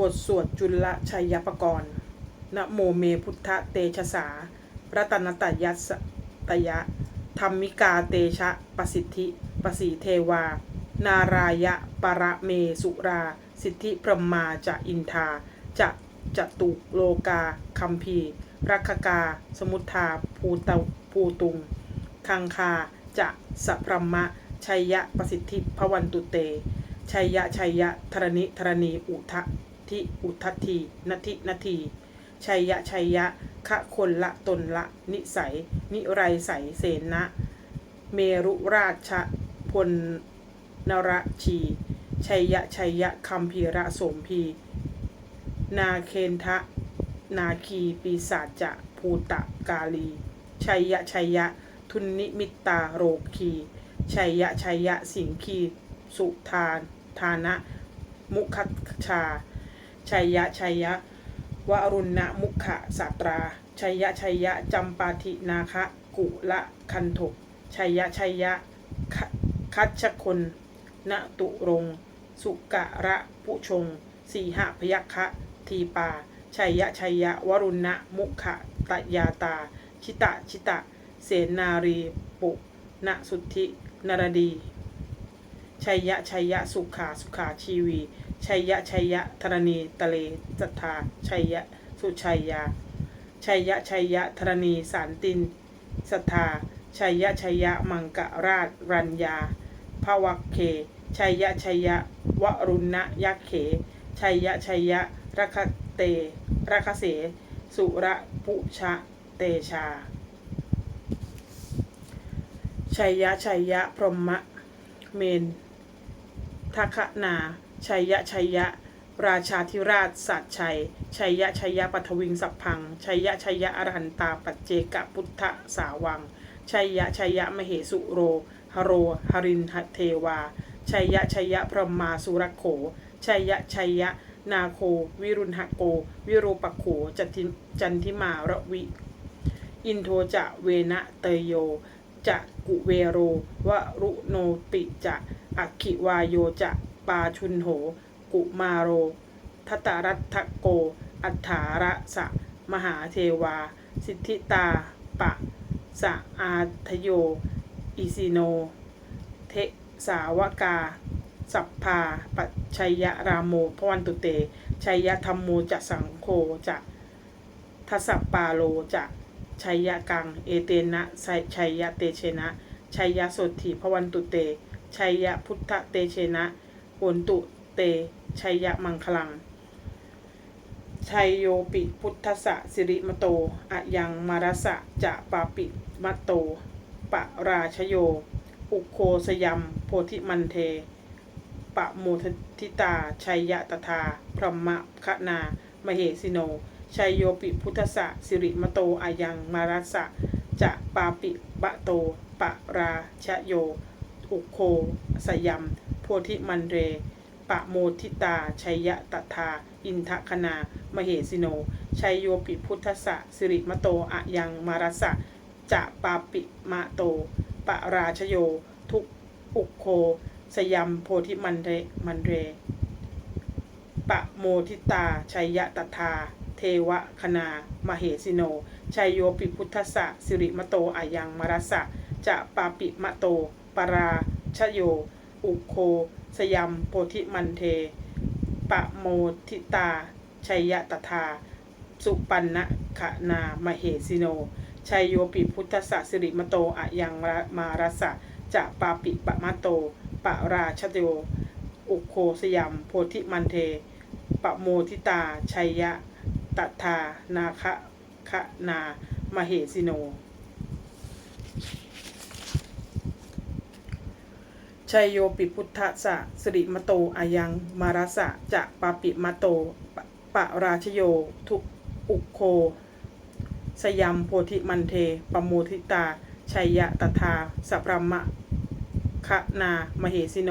บทสวดจุลชัยปกรณ์นะโมเมพุทธเตชะสา รัตนตยัสตยะ ธรรมิกาเตชะประสิทธิประสีเทวา นารายะประเมสุรา สิทธิพรหมาจะอินทา จะจตุโลกาคัมภีรักกา สมุทธาภูตะภูตุง คังคา จะสัพรมะ ชัยยะประสิทธิพวันตุเต ชัยยะชัยยะธรณิธรณีอุทะ ทิอุทัตทีนาทินาทีชัยยะชัยยะคะคนละตนละ นิสัย นิไรใสเสนะ เมรุราชพลนรชีชัยยะชัยยะคัมภีระสมพี นาเคนทะ นาคีปีศาจจะภูตะกาลี ชัยยะชัยยะ ทุนนิมิตตาโรคี ชัยยะชัยยะสิงคี สุทาน ทานะ มุขชา ชัยยะชัยยะวรุณมุขะสาตราชัยยะชัยยะจำปาทินาคะกุละคันถกชัยยะชัยยะคัชคนณตุรงสุกะระปุชง สีหะพยัคคะทีปา ชัยยะชัยยะวรุณมุขะตยาตา ชิตะชิตะ เสนารีปุณสุทธินรดี ชัยยะชัยยะสุขาสุขาชีวี ชัยยะชัยยะธรณีตะเลจัตถาชัยยะสุชัยยาชัยยะชัยยะธรณีสารตินสทธาชัยยะชัยยะมังกราชรัญญาภวักเคชัยยะชัยยะวรุณยักเขชัยยะชัยยะรัคเตรัคเส สุระปุชะเตชา ชัยยะชัยยะพรหมะเมนทัคนา ชัยยะชัยยะ ราชาธิราชสัตชัย ชัยยะชัยยะปัทวิงสัพพัง ชัยยะชัยยะอรหันตาปัจเจกพุทธสาวัง ชัยยะชัยยะมเหสุโรหโรหรินหเทวา ชัยยะชัยยะพรหมาสุรโข ชัยยะชัยยะนาโค วิรุณหโก วิโรปโขจันทิจันทิมาระวิ อินโทจะเวนะเตโยจะกุเวโรวรุโนปิจะอักขิวายโยจะ ปาชุนโห กุมาโร ทัตตรัตโก อัฏฐาระสะ มหาเทวา สิทธิตา ปะ สะอาทโย อิสิโน เทสาวกา สัพพา ปัจชัยยะรามโมพวันตุเต ชัยยธรรมโมจะสังโฆจะทัสปาโลจะชัยยะกัง เอเตนะชัยชัยยะเตเชนะชัยยะโสถีพวันตุเต ชัยยะพุทธเตเชนะ โหนตุเตชัยยะมังคลัง ชัยโยปิพุทธะสิริมโตอะยังมารสะจะปาปิมะโต ปะราชโย อุโคสยัมโพธิมันเท ปะโมทิตา ชัยยะตถาพรหมคะนามเหสิโน ชัยโยปิพุทธะสิริมโตอายังมารสะจะปาปิบะโต ปะราชโย อุโคสยัม ธิมันเร ปะโมทิตา ชัยยะตถา อินทคณา มเหสิโน ชัยโยปิพุทธะสิริมโตอะยังมารสะจะปาปิมะโต ปะราชโย ทุกอุโค สยัมโพธิมันเรมันเร ปะโมทิตา ชัยยะตถา เทวคณา มเหสิโน ชัยโยปิพุทธะสิริมโตอายังมารสะจะปาปิมะโต ปราชโย อุโค สยัมโพธิมันเท ปะโมทิตา ชัยยะตถา สุปันนะขนามเหสิโน ชัยโยปิพุทธสสะสิริมโตอะยังมารสะจะปาปิปะมะโต ปะราชโยอุโคสยัมโพธิมันเท ปะโมทิตา ชัยยะตถานาคะคะนามเหสิโน ชัยโยปิพุทธสะสริมโตอายังมารสะจะปาปิมโตปะปะราชโย ทุกอุโค สยัมโพธิมันเทปโมทิตา ชัยยะตถาสัพพมะคะนามเหสิโน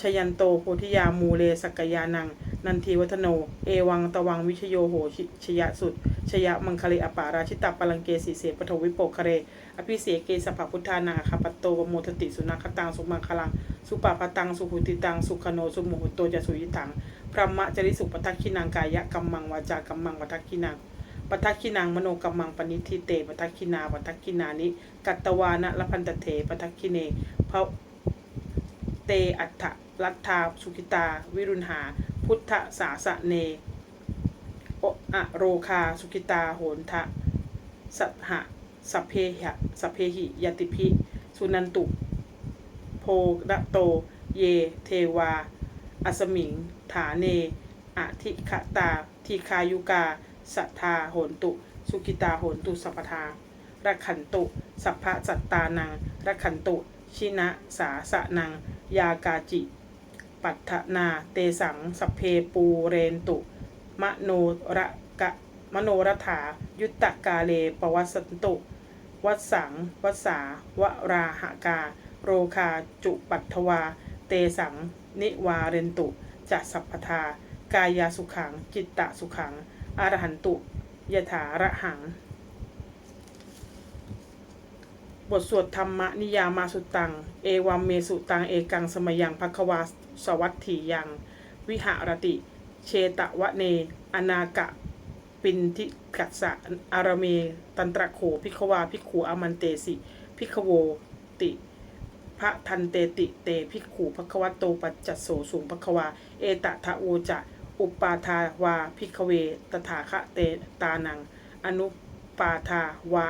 ชยันโตโพธิยามูเลสกกยานัง นันทีวัฒโน เอวังตวังวิชโยโหชิชยสุด ชยะมังคเลอปาราชิตาปลังเกสีเสปทวิโปคเร อภิเสเกสัพพพุทธานาคาปตโตวโมทติสุนัขตังสุมังคลัง สุปาปตังสุหุติตัง สุขโนสุโมหุโตจะสุยิตัง พระมะจริสุปทักขินังกายะกัมมังวาจากัมมังปทักขินังปทักขินังมโนกัมมังปณิทิเตปทักขินาปทักขินานิ กัตตวานะละพันตเถปทักขิเนพระเตอัฏฐลัทธาสุขิตา วิรุณหา พุทธสาสะเน อะโรคา สุกิตา โหนทะ สัทหะสัพเพหะสัพเพหิยติพิสุนันตุ โพระโต เย เทวา อัสมิง ฐาเนอธิคตาทีคายุกา สัทธา โหนตุ สุกิตา โหนตุ สัพทารักขันตุ สัพพะสัตตานังรักขันตุ ชินะสาสะนัง ยากาจิ ปัตถนา เตสังสพเพปูเรนตุ มโนระกะมโนรถา ยุตตกาเลปวัสสันตุ วัสสังวัสาวราหกา โรคาจุปัตถวา เตสัง นิวาเรนตุจัสัพพทา กายาสุขัง จิตตะสุขังอรหันตุยถาระหัง บทสวดธรรมนิยามาสุตัง เอวัมเมสุตัง เอกังสมยังภควาสวัตถียัง วิหารติ เชตวะเน อนากะ ปินทิกัสะอารเม ตันตระโขพิควาพิขูอามันเตสิ พิขโวติพระทันเตติเตพิขูภควโตปัจจัสโสสูงภควา เอตทะโวจะอุปาทาวาพิกเว ตถาคะเตตานัง อนุปาทาวา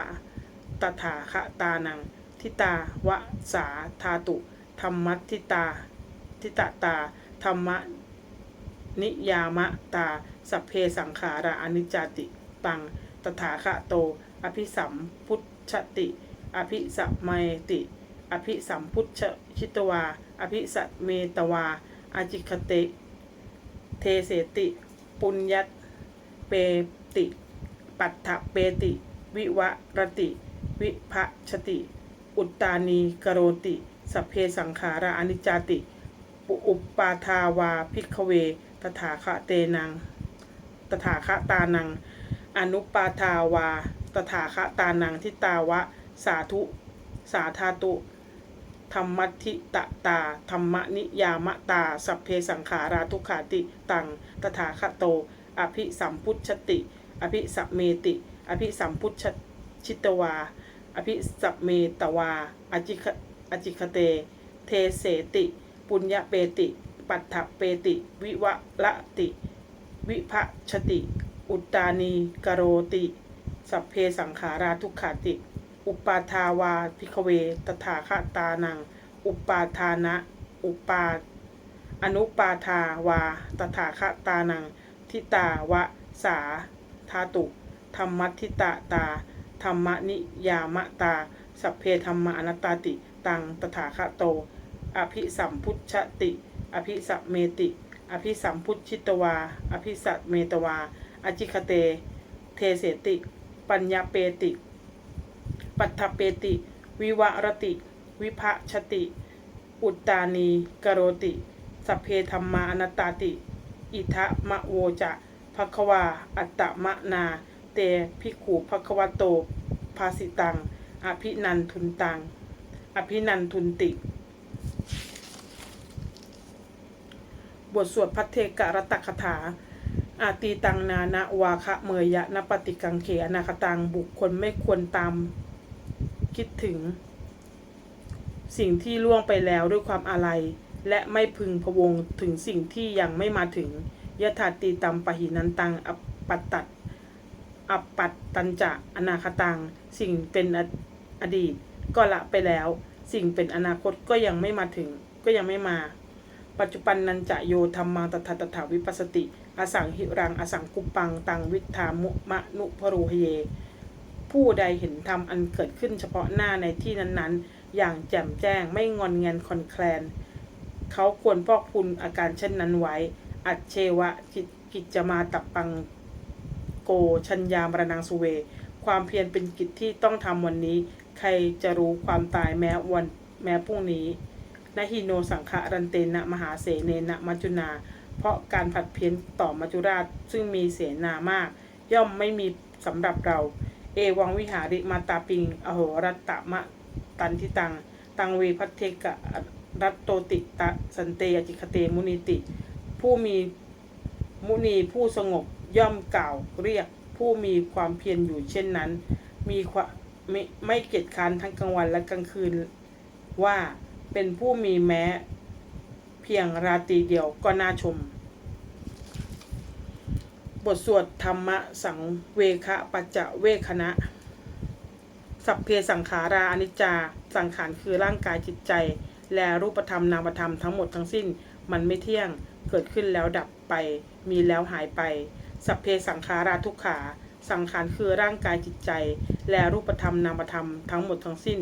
ตถาคะตานัง ทิตาวะสาธาตุธรรมัตทิตา ทิตตาธรรมะ นิยามะตา สัพเพสังขาราอนิจจติ ตัง ตถาคะโต อภิสัมพุทธติ อภิสัมเมติ อภิสัมพุทธชิตวา อภิสัตเมตวา อาจิคเต เทเสติ ปุญญตเปติ ปัตถเปติ วิวรติ วิภชติ อุตตานีกโรติ สัพเพสังขาราอนิจจติปุอุปปาทาวาพิกเว ตถาคะเตนัง ตถาคะตานัง อนุปาทาวา ตถาคะตานังทิตาวะ สาธุ สาธาตุ ธรรมทิตะตา ธรรมนิยามตา สัพเพสังขาราทุขาติตัง ตถาคโต อภิสัมพุทธติ อภิสัมเมติ อภิสัมพุทธชิตวา อภิสัมเมตวา อจิคอจิคเต เทเสติ ปุญญเปติ ปัฏฐเปติ วิวะละติ วิภะชติ อุตตานีกโรติ สัพเพสังขาราทุกขาติ อุปาทาวาพิกเว ตถาคตานัง อุปาทานะ อุปา อนุปาทาวา ตถาคตานัง ทิตาวะสาธาตุธรรมทิตาตา ธรรมนิยามตา สัพเพธรรมอนัตตาติ ตังตถาคโต อภิสัมพุทธติ อภิสัมเมติ อภิสัมพุทธิตวา อภิสัมเมตวา อจิคเต เทเสติ ปัญญาเปติ ปัทถเปติ วิวรติ วิภชติ อุตตานีกโรติ สัพเพธรรมาอนัตตาติ อิทะมะโวจะภควา อัตตมะนา เตภิกขุภควโต ภาสิตัง อภินันทุนตัง อภินันทุนติ บทสวดพัทเทกะรตตคถา อาตีตังนานะวาคะเมยะนปฏิกังเขอนาคตังบุคคลไม่ควรตามคิดถึง สิ่งที่ล่วงไปแล้วด้วยความอาลัย และไม่พึงพวงถึงสิ่งที่ยังไม่มาถึงยะถาตีตัมปะหินันตังอปัตตัดอปปัตตัญจะอนาคตัง สิ่งเป็นออดีตก็ละไปแล้ว สิ่งเป็นอนาคตก็ยังไม่มาถึงก็ยังไม่มา ปัจจุบันนันจะโยธรรมังตถาตถาวิปัสสติ อสังหิรัง อสังกุปัง ตังวิธามุมะนุพโรหเย ผู้ใดเห็นธรรมอันเกิดขึ้นเฉพาะหน้าในที่นั้นๆ อย่างแจ่มแจ้งไม่งอนเงันคอนแคลน เขาควรพอกพูนอาการเช่นนั้นไว้ อัจเชวะกิจกิจจมาตับปังโกชัญญามรณังสุเว ความเพียรเป็นกิจที่ต้องทำวันนี้ ใครจะรู้ความตายแม้วันแม้พรุ่งนี้ นหิโนสังฆรันเตนะมหาเสเนนะมัจจุนา เพราะการผัดเพี้ยนต่อมัจจุราชซึ่งมีเสนามาก ย่อมไม่มีสำหรับเรา เอวังวิหาริมาตาปิง อโหรัตตมะตันทิตัง ตังเวพัทเทกะรัตโตติตะสันเตยจิคเตมุนิติ ผู้มีมุนีผู้สงบย่อมกล่าวเรียกผู้มีความเพียรอยู่เช่นนั้น มีความไม่เกียจค้านทั้งกลางวันและกลางคืนว่า เป็นผู้มีแม้ เพียงราตรีเดียวก็น่าชม บทสวดธรรมะสังเวคะปัจจะเวคณะ สัพเพสังขาราอนิจจา สังขารคือร่างกายจิตใจ และรูปธรรมนามธรรมทั้งหมดทั้งสิ้น มันไม่เที่ยง เกิดขึ้นแล้วดับไป มีแล้วหายไป สัพเพสังขาราทุกขา สังขารคือร่างกายจิตใจ และรูปธรรมนามธรรมทั้งหมดทั้งสิ้น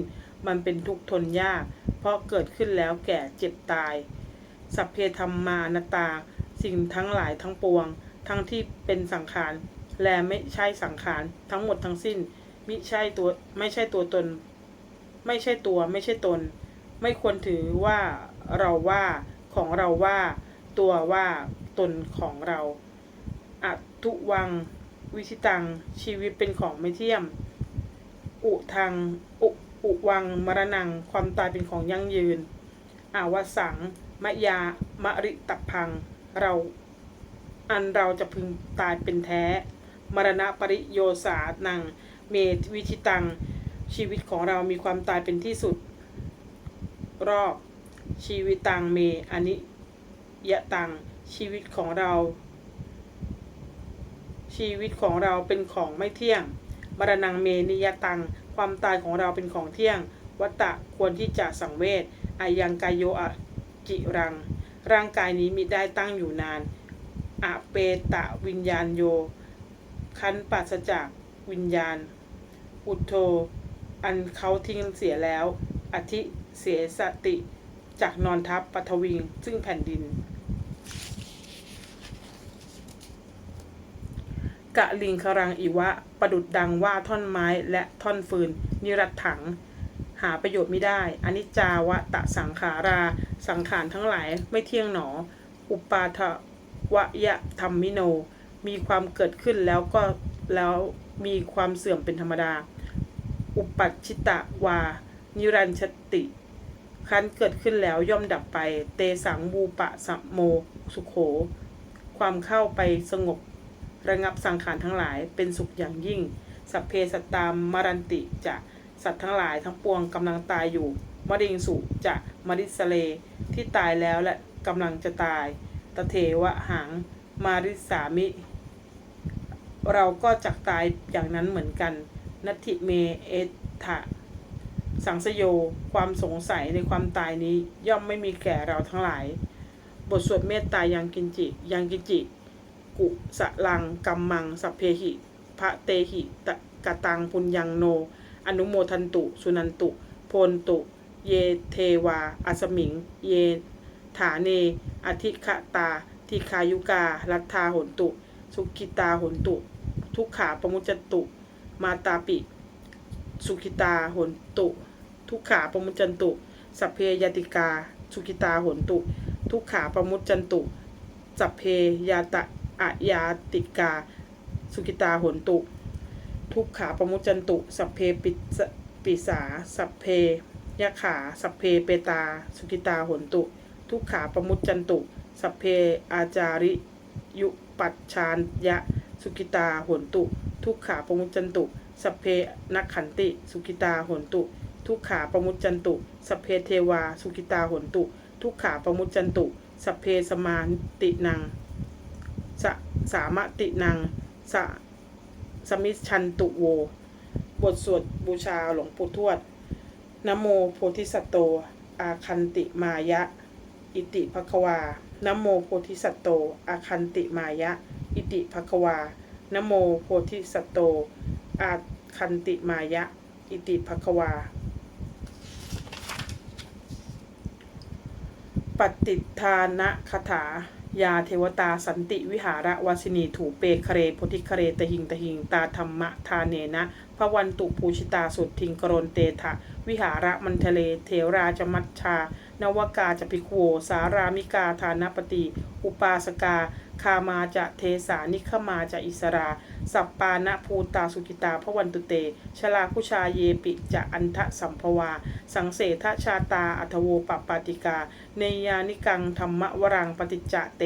มันเป็นทุกข์ทนยาก เพราะเกิดขึ้นแล้วแก่เจ็บตาย สัพเพธรรมานาตา สิ่งทั้งหลายทั้งปวง ทั้งที่เป็นสังขาร และไม่ใช่สังขาร ทั้งหมดทั้งสิ้นมิใช่ตัวไม่ใช่ตัวตน ไม่ใช่ตัวไม่ใช่ตน ไม่ควรถือว่าเราว่าของเราว่า ตัวว่าตนของเราอัตุวัง วิชิตัง ชีวิตเป็นของไม่เที่ยม อุทังอุ อุวังมรณัง ความตายเป็นของยั่งยืน อาวสัง มะยามะริตัพัง เรา อันเราจะพึงตายเป็นแท้ มรณะปริโยสานัง เมวิชิตัง ชีวิตของเรามีความตายเป็นที่สุด รอบ ชีวิตตังเมอันิยะตัง ชีวิตของเรา ชีวิตของเราเป็นของไม่เที่ยงมรณังเมนิยตัง ความตายของเราเป็นของเที่ยง วัตตะควรที่จะสังเวชอายังกายโยอะจิรัง ร่างกายนี้มิได้ตั้งอยู่นานอะเปตะวิญญาณโย คันปราศจากวิญญาณ อุทโธ อันเขาทิ้งเสียแล้ว อธิเสียสติ จากนอนทับปัทวิง ซึ่งแผ่นดิน กะลิงครังอิวะ ประดุดดังว่าท่อนไม้และท่อนฟืน นิรัตถัง หาประโยชน์ไม่ได้อนิจจาวะตะสังขารา สังขารทั้งหลายไม่เที่ยงหนอ อุปาทวะยะธรรมมิโน มีความเกิดขึ้นแล้วก็แล้วมีความเสื่อมเป็นธรรมดา อุปัชชิตะวา นิรันชติคันเกิดขึ้นแล้วย่อมดับไป เตสังบูปะสัมโมสุโข ความเข้าไปสงบ ระงับสังขารทั้งหลายเป็นสุขอย่างยิ่ง สัพเพสัตตามมรันติจะสัตว์ทั้งหลายทั้งปวงกำลังตายอยู่มริงสุจะมริสเลที่ตายแล้วและกำลังจะตาย ตเทวะหังมาริสามิ เราก็จักตายอย่างนั้นเหมือนกันนัตถิเมเอทะสังสโย ความสงสัยในความตายนี้ย่อมไม่มีแก่เราทั้งหลาย บทสวดเมตตายังกินจิ ยังกินจิ กุสะลังกัมมัง สัพเพหิพระเตหิตะกะตังปุญญังโน อนุโมทันตุ สุนันตุ โพนตุ เยเทวาอัสมิง เยฐาเน อธิคตา ทิคายุกาลัทธาหนตุ สุกิตาหนตุ ทุกขาปมุจจตุ มาตาปิ สุขิตาหนตุ ทุกขาปมุจจันตุ สัพเพยติกา สุขิตาหนตุ ทุกขาปมุจจันตุ สัพเพยาตะ อะยาติกา สุขิตาหนตุ ทุกขาปมุจจันตุ สัพเพปิสปิสา สัพเพยะขา สัพเพเปตา สุขิตาหนตุ ทุกขาปมุจจันตุ สัพเพอาจาริยุปัชชานยะ สุขิตาหนตุ ทุกขาปมุจจันตุ สัพเพนักขันติ สุขิตาหนตุ ทุกขาปมุจจันตุ สัพเพเทวา สุขิตาหนตุ ทุกขาปมุจจันตุ สัพเพสมานตินัง สามตินังสะสมิชันตุโว บทสวดบูชาหลวงปู่ทวด นโมโพธิสัตโต อาคันติมายะ อิติภควานโมโพธิสัตโต อาคันติมายะ อิติภควานโมโพธิสัตโต อาคันติมายะ อิติภควา ปฏิทานะคาถา ยาเทวตาสันติวิหาระวาสินีถูเปคเรโพธิเคเรตหิงตหิงตาธรรมะทาเนนะพระวันตุภูชิตาสุดทิงกรนเตทะ วิหาระมันทะเลเทราจมัชชานวกาจพิโวสารามิกาธานปติอุปาสกา คามาจะเทสานิคมาจะอิสรา สัปปานะภูตาสุกิตาพระวันตุเต ชลาคุชาเยปิจะอันทะสัมภวา สังเสทชาตาอัทโวปปาติกา เนยานิกังธรรมวรังปฏิจจะเต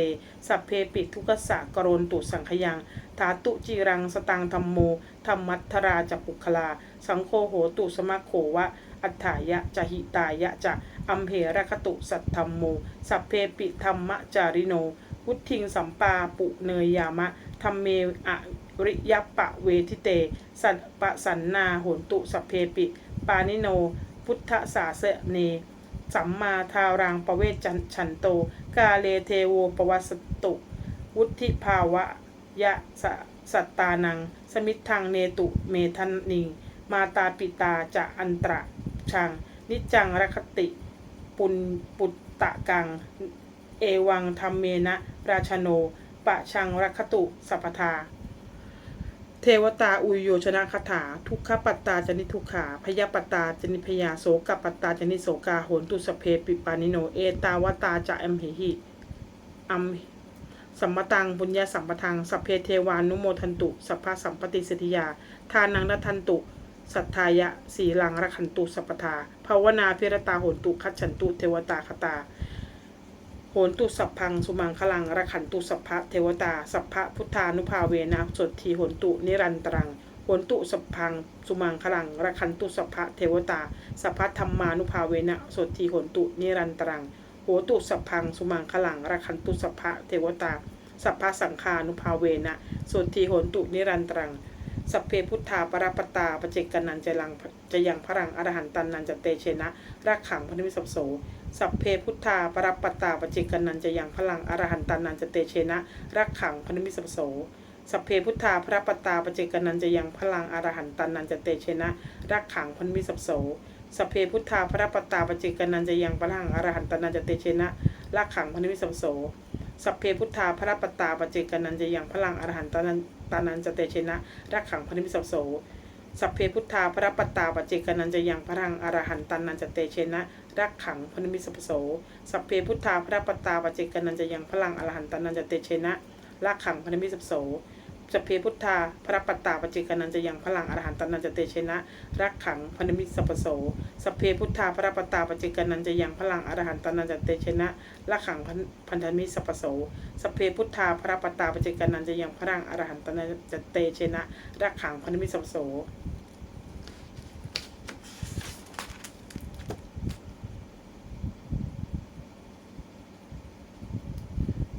สัพเพปิทุกสะกรนตุสังขยังทาตุจิรังสตังธรรมโมธรรมัทธราจะปุคลา สังโฆโหตุสมะโขวะอัฏฐายะจะหิตายะจะอัมเพระคตุสัทธรรมโม สัพเพปิธรรมจาริโน วุทิงสัมปาปุเนยยามะธรรมเมอริยปะเวทิเต สันปะสันนาโหนตุสัพเพปิ ปานิโน พุทธสาเสเน สัมมาทารังประเวจันฉันโต กาเลเทโวปวัสตุ วุธิภาวะยะสสัตตานัง สมิทังเนตุเมทันนิง มาตาปิตาจะอันตรชัง นิจังรคติ ปุณปุตตะกัง เอวังธรรมเมนะ ราชโน ปะชังรัคตุสัพพทา เทวตาอุยโยชนะคาถา ทุกขปัตตาจนิทุกขา พยาปัตตาจนิพยาโสกปัตตาจนิโสกาโหนตุสพเพปิปานิโน เอตาวตาจะอัมเหหิอัมสัมมตังบุญญาสัมปทังสัพเพเทวานุโมทันตุ สัพพะสัมปติสิทธิยา ทานังนัทันตุ สัทธายะสีลังรักขันตุสัพพทาภาวนาพิรตาโหนตุคัจฉันตุเทวตาคตา โหนตุสัพพัง สุมังคลังรักขันตุสัพพะเทวตา สัพพะพุทธานุภาเวนะสดทีโหนตุนิรันตรังโหนตุสัพพัง สุมังคลังรักขันตุสัพพะเทวตา สัพพะธรรมานุภาเวนะสดทีโหนตุนิรันตรังโหตุสัพพัง สุมังคลังรักขันตุสัพพะเทวตา สัพพะสังฆานุภาเวนะสดทีโหนตุนิรันตรังสัพเพพุทธาปรปตตาปเจกนันจะลังจะยังพรังอรหันตันนันจะเตเชนะรักขังพนิมิสัพโส สัพเพพุทธาปรปตาปเจกนันจะยังพลังอรหันตันนันจะเตเชนะ รักขังพนมิสัพโสสัพเพพุทธาพระปตาปเจกนันจะยังพลังอรหันตันนันจะเตเชนะ รักขังพนมิสัพโสสัพเพพุทธาพระปตาปเจกนันจะยังพลังอรหันตันนันจะเตเชนะรักขังพนมิสัพโสสัพเพพุทธาพระปตาปเจกนันจะยังพลังอรหันตานันตานันจะเตเชนะรักขังพนมิสัพโสสัพเพพุทธาพระปตตาปเจกนันจะยังพลังอรหันตันนันจะเตเชนะ รักขังพนมิสัพโส สัพเพพุทธาพระปตตาปเจกนันจะยังพลังอรหันตันนันจะเตเชนะรักขังพนมิสัพโสสัพเพพุทธาพระปัตตาปเจกนันจะยังพลังอรหันตันนันจะเตเชนะรักขังพนมิสัพโส สัพเพพุทธาพระปัตตาปเจกนันจะยังพลังอรหันตันนันจะเตเชนะรักขังพันธมิสัพโส สัพเพพุทธาพระปตตาปเจกานันจะยังพระงอรหันตานะจะเตเชนะรักขังพันธมิสัพโส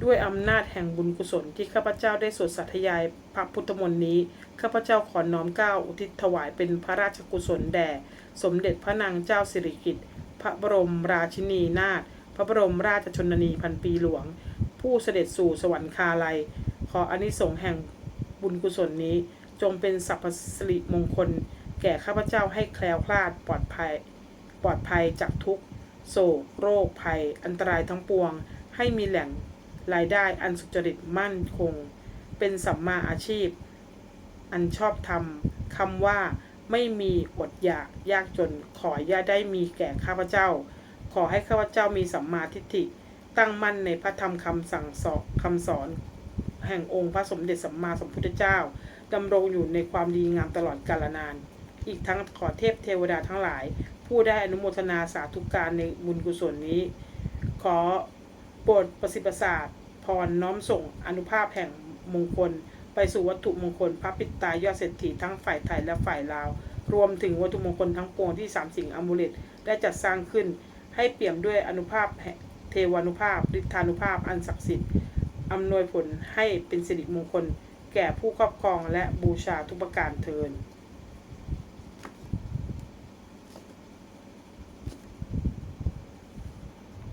ด้วยอำนาจแห่งบุญกุศลที่ข้าพเจ้าได้สวดสัตยายพระพุทธมนต์นี้ ข้าพเจ้าขอน้อมเกล้าอุทิศถวายเป็นพระราชกุศลแด่ สมเด็จพระนางเจ้าสิริกิติ์พระบรมราชินีนาถพระบรมราชชนนีพันปีหลวง ผู้เสด็จสู่สวรรคาลัย ขออนิสงส์แห่งบุญกุศลนี้ จงเป็นสัพพสิริมงคล แก่ข้าพเจ้าให้แคล้วคลาดปลอดภัย ปลอดภัยจากทุกโศกโรคภัย อันตรายทั้งปวง ให้มีแหล่ง รายได้อันสุจริตมั่นคง เป็นสัมมาอาชีพ อันชอบธรรมคำว่าไม่มีอดอยากยากจนขออย่าได้มีแก่ข้าพเจ้า ขอให้ข้าพเจ้ามีสัมมาทิฏฐิ ตั้งมั่นในพระธรรมคำสั่งสอนคำสอน แห่งองค์พระสมเด็จสัมมาสัมพุทธเจ้าดำรงอยู่ในความดีงามตลอดกาลนาน อีกทั้งขอเทพเทวดาทั้งหลาย ผู้ได้อนุโมทนาสาธุการในบุญกุศลนี้ ขอ โปรดประสิทธิประสาทพรน้อมส่งอนุภาพแห่งมงคล ไปสู่วัตถุมงคล พระปิตายอดเศรษฐีทั้งฝ่ายไทยและฝ่ายลาว รวมถึงวัตถุมงคลทั้งปวงที่สามสิ่งอมูเลตได้จัดสร้างขึ้น ให้เปี่ยมด้วยอนุภาพเทวานุภาพฤทธานุภาพอันศักดิ์สิทธิ์อำนวยผลให้เป็นสิริมงคล แก่ผู้ครอบครองและบูชาทุกประการเทิน